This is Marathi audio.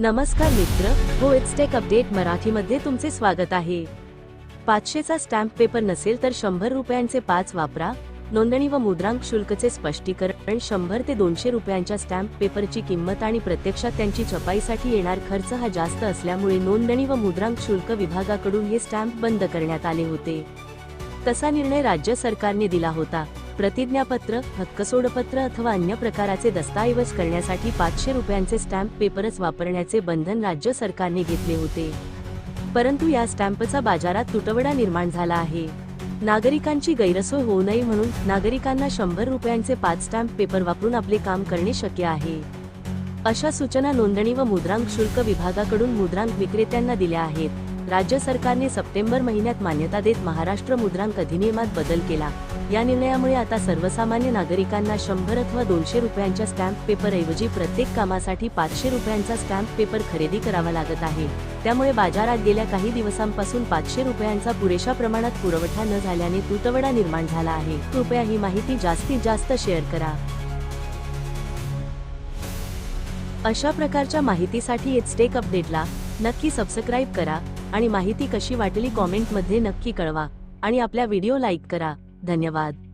नमस्कार मित्र हो टेक अपडेट मराठीमध्ये तुमचे स्वागत आहे. पाचशेचा स्टॅम्प पेपर नसेल तर शंभर रुपयांचे पाच वापरा. नोंदणी व मुद्रांक शुल्कचे स्पष्टीकरण शंभर ते दोनशे रुपयांच्या स्टॅम्प पेपरची किंमत आणि प्रत्यक्षात त्यांची छपाईसाठी येणार खर्च हा जास्त असल्यामुळे नोंदणी व मुद्रांक शुल्क विभागाकडून हे स्टॅम्प बंद करण्यात आले होते. तसा निर्णय राज्य सरकारने दिला होता. प्रतिज्ञापत्र हक्कसोडपत्र अथवा अन्य प्रकाराचे दस्तऐवज करण्यासाठी पाचशे रुपयांचे स्टॅम्प पेपरच वापरण्याचे बंधन राज्य सरकारने घेतले होते. परंतु या स्टॅम्पचा बाजारात तुटवडा निर्माण झाला आहे. नागरिकांची गैरसोय होऊ नये म्हणून नागरिकांना शंभर रुपयांचे पाच स्टॅम्प पेपर वापरून आपले काम करणे शक्य आहे. अशा सूचना नोंदणी व मुद्रांक शुल्क विभागाकडून मुद्रांक विक्रेत्यांना दिल्या आहेत. राज्य सरकारने सप्टेंबर महिन्यात मान्यता देत महाराष्ट्र मुद्रांक अधिनियमात बदल केला. या निर्णयामुळे आता सर्वसामान्य नागरिकांना शंभर अथवा दोनशे रुपयांच्या स्टॅम्प पेपर ऐवजी प्रत्येक कामासाठी पाचशे रुपयांचा स्टॅम्प पेपर खरेदी करावा लागत आहे. त्यामुळे बाजारात गेल्या काही दिवसांपासून पाचशे रुपयांचा पुरेशा प्रमाणात पुरवठा न झाल्याने तुटवडा निर्माण झाला आहे. कृपया ही माहिती जास्तीत जास्त शेअर करा. अशा प्रकारच्या माहितीसाठी एचटेक अपडेटला नक्की सबस्क्राईब करा आणि माहिती कशी वाटली कॉमेंटमध्ये नक्की कळवा आणि आपल्या व्हिडिओ लाईक करा. धन्यवाद.